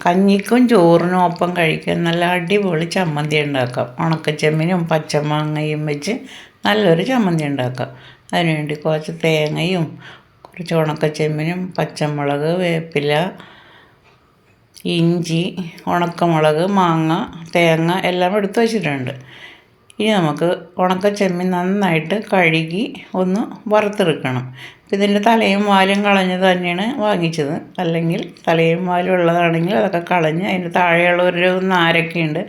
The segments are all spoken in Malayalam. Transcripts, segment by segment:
കഞ്ഞിക്കും ചോറിനും ഒപ്പം കഴിക്കാൻ നല്ല അടിപൊളി ചമ്മന്തി ഉണ്ടാക്കാം. ഉണക്കച്ചെമ്മീനും പച്ചമാങ്ങയും വെച്ച് നല്ലൊരു ചമ്മന്തി ഉണ്ടാക്കാം. അതിനുവേണ്ടി കുറച്ച് തേങ്ങയും കുറച്ച് ഉണക്കച്ചെമ്മീനും പച്ചമുളക് വേപ്പില ഇഞ്ചി ഉണക്കമുളക് മാങ്ങ തേങ്ങ എല്ലാം എടുത്തു വെച്ചിട്ടുണ്ട്. ഇനി നമുക്ക് ഉണക്ക ചെമ്മീൻ നന്നായിട്ട് കഴുകി ഒന്ന് വറുത്തെടുക്കണം. ഇതിന്റെ തലയും വാലും കളഞ്ഞത് തന്നെയാണ് വാങ്ങിച്ചത്. അല്ലെങ്കിൽ തലയും വാലും ഉള്ളതാണെങ്കിൽ അതൊക്കെ കളഞ്ഞ് അതിന്റെ താഴെയുള്ള ഒരു നാരൊക്കെ ഉണ്ട്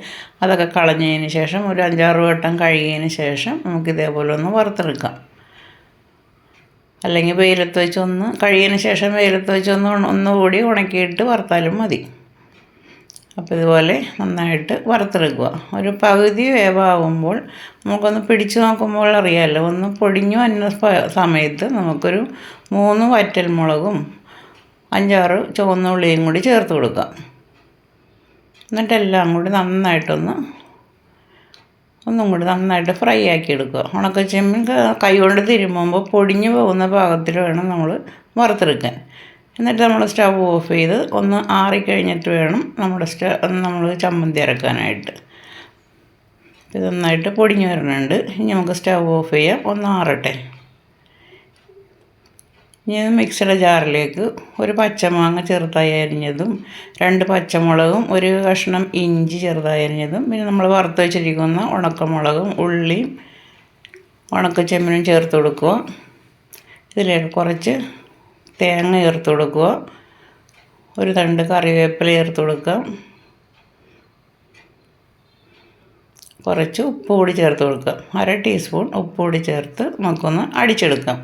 അതൊക്കെ കളഞ്ഞതിന് ശേഷം ഒരു അഞ്ചാറ് വട്ടം കഴുകിയതിന് ശേഷം നമുക്ക് ഇതേപോലെ ഒന്ന് വറുത്തെടുക്കാം. അല്ലെങ്കിൽ വെയിലത്ത് വെച്ചൊന്ന് കഴുകിയതിന് ശേഷം വെയിലത്ത് വെച്ചൊന്ന് ഒന്നുകൂടി ഉണക്കിയിട്ട് വറുത്താലും മതി. അപ്പോൾ ഇതുപോലെ നന്നായിട്ട് വറുത്തെടുക്കുക. ഒരു പകുതി വേവാകുമ്പോൾ നമുക്കൊന്ന് പിടിച്ചു നോക്കുമ്പോൾ അറിയാമല്ലോ ഒന്ന് പൊടിഞ്ഞു വന്ന സമയത്ത് നമുക്കൊരു മൂന്ന് വറ്റൽ മുളകും അഞ്ചാറ് ചുവന്ന ഉള്ളിയും കൂടി ചേർത്ത് കൊടുക്കാം. എന്നിട്ടെല്ലാം കൂടി നന്നായിട്ടൊന്ന് ഒന്നും കൂടി നന്നായിട്ട് ഫ്രൈ ആക്കി എടുക്കുക. ഉണക്കച്ചെമ്മീൻ കൈ കൊണ്ട് തിരുമ്പുമ്പോൾ പൊടിഞ്ഞു പോകുന്ന പാകത്തിൽ വേണം നമ്മൾ വറുത്തെടുക്കാൻ. എന്നിട്ട് നമ്മൾ സ്റ്റവ് ഓഫ് ചെയ്ത് ഒന്ന് ആറിക്കഴിഞ്ഞിട്ട് വേണം നമ്മുടെ സ്റ്റ നമ്മൾ ചമ്മന്തി ഇറക്കാനായിട്ട് ഇത് നന്നായിട്ട് പൊടിഞ്ഞു വരണുണ്ട്. ഇനി നമുക്ക് സ്റ്റവ് ഓഫ് ചെയ്യാം. ഒന്ന് ആറട്ടെ. ഇനി മിക്സിയുടെ ജാറിലേക്ക് ഒരു പച്ചമാങ്ങ ചെറുതായി അരിഞ്ഞതും രണ്ട് പച്ചമുളകും ഒരു കഷ്ണം ഇഞ്ചി ചെറുതായി അരിഞ്ഞതും പിന്നെ നമ്മൾ വറുത്ത് വെച്ചിരിക്കുന്ന ഉണക്കമുളകും ഉള്ളിയും ഉണക്കച്ചെമ്മീനും ചേർത്ത് കൊടുക്കുക. ഇതിലേക്ക് കുറച്ച് തേങ്ങ ചേർത്ത് കൊടുക്കുക. ഒരു തണ്ട് കറിവേപ്പില ചേർത്ത് കൊടുക്കുക. കുറച്ച് ഉപ്പ് കൂടി ചേർത്ത് കൊടുക്കുക. അര ടീസ്പൂൺ ഉപ്പ് കൂടി ചേർത്ത് നമുക്കൊന്ന് അടിച്ചെടുക്കാം.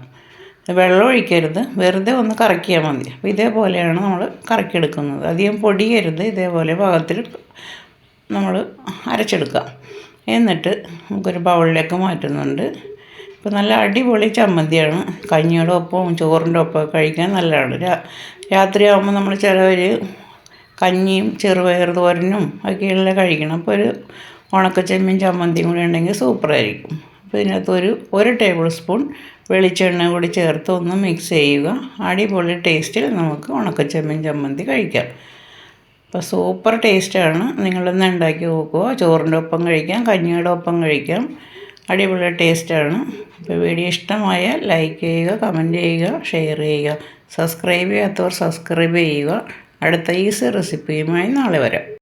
വെള്ളം ഒഴിക്കരുത്. വെറുതെ ഒന്ന് കറക്കിയാൽ മതി. അപ്പോൾ ഇതേപോലെയാണ് നമ്മൾ കറക്കിയെടുക്കുന്നത്. അധികം പൊടിയരുത്. ഇതേപോലെ പാകത്തിൽ നമ്മൾ അരച്ചെടുക്കാം. എന്നിട്ട് നമുക്കൊരു ബൗളിലേക്ക് മാറ്റുന്നുണ്ട്. ഇപ്പോൾ നല്ല അടിപൊളി ചമ്മന്തിയാണ്. കഞ്ഞിയുടെ ഒപ്പവും ചോറിന്റെ ഒപ്പം കഴിക്കാൻ നല്ലതാണ്. രാ രാത്രിയാകുമ്പോൾ നമ്മൾ ചിലവർ കഞ്ഞിയും ചെറുപയർ തോരനും ഒക്കെയുള്ള കഴിക്കണം. അപ്പോൾ ഒരു ഉണക്കച്ചെമ്മീൻ ചമ്മന്തിയും കൂടി ഉണ്ടെങ്കിൽ സൂപ്പറായിരിക്കും. അപ്പോൾ ഇതിനകത്ത് ഒരു ഒരു ടേബിൾ സ്പൂൺ വെളിച്ചെണ്ണ കൂടി ചേർത്ത് ഒന്ന് മിക്സ് ചെയ്യുക. അടിപൊളി ടേസ്റ്റിൽ നമുക്ക് ഉണക്കച്ചെമ്മീൻ ചമ്മന്തി കഴിക്കാം. അപ്പോൾ സൂപ്പർ ടേസ്റ്റാണ് നിങ്ങളൊന്ന് ഉണ്ടാക്കി നോക്കുക. ചോറിന്റെ ഒപ്പം കഴിക്കാം കഞ്ഞിയുടെ ഒപ്പം കഴിക്കാം. അടിപൊളി ടേസ്റ്റാണ്. അപ്പോൾ വീഡിയോ ഇഷ്ടമായാൽ ലൈക്ക് ചെയ്യുക കമന്റ് ചെയ്യുക ഷെയർ ചെയ്യുക. സബ്സ്ക്രൈബ് ചെയ്യാത്തവർ സബ്സ്ക്രൈബ് ചെയ്യുക. അടുത്ത ഈസി റെസിപ്പിയുമായി നാളെ വരാം.